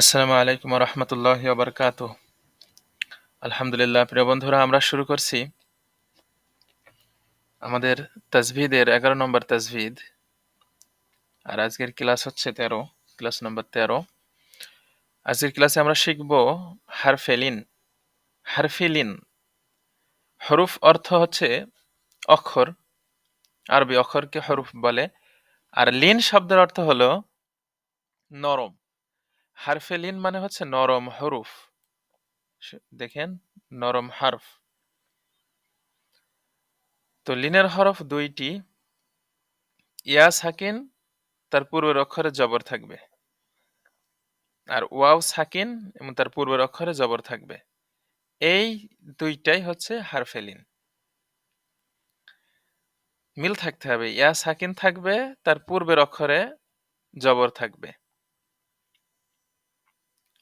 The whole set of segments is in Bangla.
আসসালামু আলাইকুম রহমতুল্লাহ বারকাত আলহামদুলিল্লাহ, প্রিয় বন্ধুরা, আমরা শুরু করছি আমাদের তাজভিদের এগারো নম্বর তাজভিদ। আর আজকের ক্লাস হচ্ছে তেরো, ক্লাস নম্বর তেরো। আজকের ক্লাসে আমরা শিখব হারফেলিন, হারফিলিন। হরুফ অর্থ হচ্ছে অক্ষর, আরবি অক্ষরকে হরুফ বলে। আর লিন শব্দের অর্থ হলো নরম। হারফেলিন মানে হচ্ছে নরম হরুফ। দেখেন, নরম হারফ। তো লিনের হরফ দুইটি, ইয়া সাকিন, তার পূর্বের অক্ষরে জবর থাকবে। আর ওয়াও সাকিন এবং তার পূর্বের অক্ষরে জবর থাকবে। এই দুইটাই হচ্ছে হারফেলিন। মিল থাকতে হবে। ইয়া সাকিন থাকবে, তার পূর্বের অক্ষরে জবর থাকবে।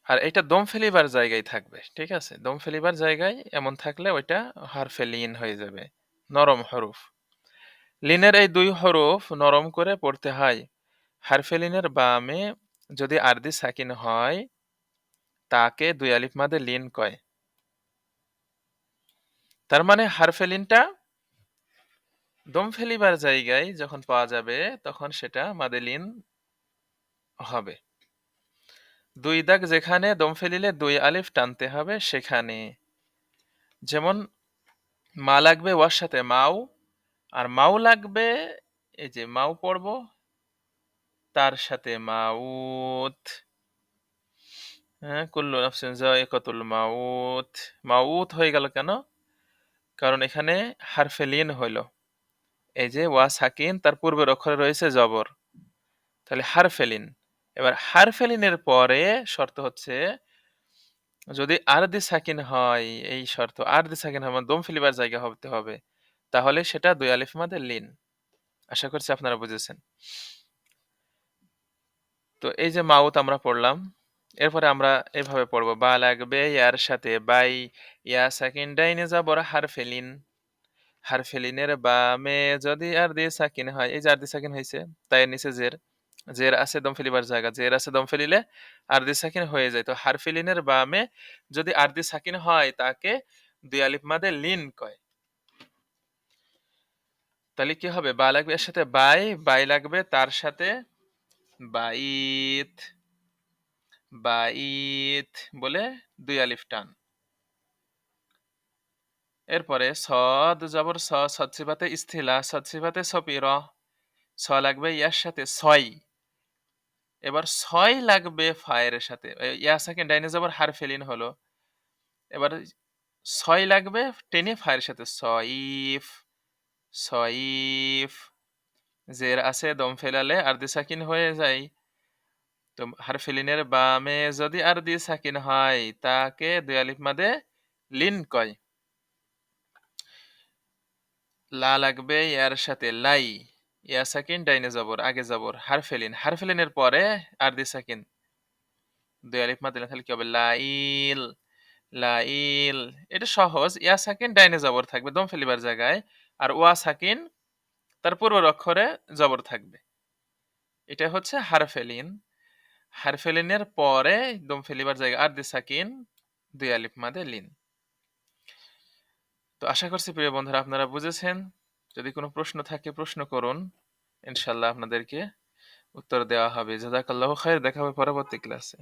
আর এটা দম ফেলিবার জায়গায় থাকবে, ঠিক আছে? দম ফেলিবার জায়গায় এমন থাকলে ওইটা হারফে লিন হয়ে যাবে, নরম হরুফ। লিনের এই দুই হরফ নরম করে পড়তে হয়। হারফে লিনের বামে যদি আরদি সাকিন হয়, তাকে দুই আলিফ মাদে লিন কয়। তার মানে হারফে লিনটা দম ফেলিবার জায়গায় যখন পাওয়া যাবে, তখন সেটা মাদে লিন হবে। দুই দাগ যেখানে দম ফেলিলে দুই আলিফ টানতে হবে সেখানে। যেমন, মা লাগবে ওয়ার সাথে মাও, আর মাও লাগবে, এই যে মাও পড়ব, তার সাথে মাউত। হ্যাঁ কুল্লু নাফসিন জায়কাতুল মাউত। মাউত হয়ে গেল কেন? কারণ এখানে হারফে লিন হইল। এই যে ওয়া সাকিন, তার পূর্বের অক্ষরে রয়েছে জবর। তাহলে হারফেলিন এবার হারফেলিনের পরে শর্ত হচ্ছে, যদি আরদি সাকিন হয়, এই শর্ত আরদি সাকিন হয় দম ফেলিবার জায়গা হতে হবে, তাহলে সেটা দুই আলিফ মাদের লিন। আশা করছি আপনারা বুঝেছেন। তো এই যে মাউত আমরা পড়লাম, এরপরে আমরা এভাবে পড়ব, বা লাগবে ইয়ার সাথে বাই, ইয়া সাকিন ডাইনে যাবর হারফেলিন। হারফেলিনের বামে যদি আর দিয়ে সাকিন হয়, এই যে আর দিয়ে সাকিন হয়েছে তাই নিচে জের। জের আছে, দম ফেলিবার জায়গা জের আছে, দম ফেলিলে আরদি সাকিন হয়ে যায়। তো হারফিলিনের বামে যদি আরদি সাকিন হয়, তাকে দুই আলিফ মাদে লিন কয়। তাহলে কি হবে? বা লাগবে এর সাথে বাই বাই লাগবে তার সাথে বাইত বাইত বলে দুই আলিফ টান। এরপরে সদ জবর স সৎসিবাতে স্থিলা সৎসিবাতে সপির, স লাগবে ইয়ার সাথে ছয়। এবার ছয় লাগবে ফায়ের সাথে। ইয়া সেকেন্ড ডাইনে যাবার হার ফেলিন হলো। এবার ছয় লাগবে টেনে ফায়ের সাথে। সইফ সইফ জের আছে, দম ফেলালে আর দি সাকিন হয়ে যায়। তো হার ফেলিনের বামে যদি আর দি সাকিন হয়, তাকে দুই মাদে লিন কয়। লা লাগবে ইয়ার সাথে লাই। ইয়া সাকিন, ডাইনে জবর আগে জবর হারফেলিন, হারফেলিনের পরে আর দি সাকিন। দুই আলিফ মা দিলে তাহলে কি হবে? লাইল লাইল। এটা সহজ, ইয়া সাকিন, ডাইনে জবর থাকবে, দম ফেলিবার জায়গায়, আর ওয়া সাকিন তার পূর্বের অক্ষরে জবর থাকবে। এটা হচ্ছে হারফেলিন। হারফেলিনের পরে দম ফেলিবার জায়গা, আর দি সাকিন, দুই আলিফ মাদে লিন। তো আশা করছি প্রিয় বন্ধুরা আপনারা বুঝেছেন। যদি কোনো প্রশ্ন থাকে, প্রশ্ন করুন। ইনশাল্লাহ আপনাদেরকে উত্তর দেওয়া হবে। জাজাকাল্লাহ খায়ের দেখা হবে পরবর্তী ক্লাসে।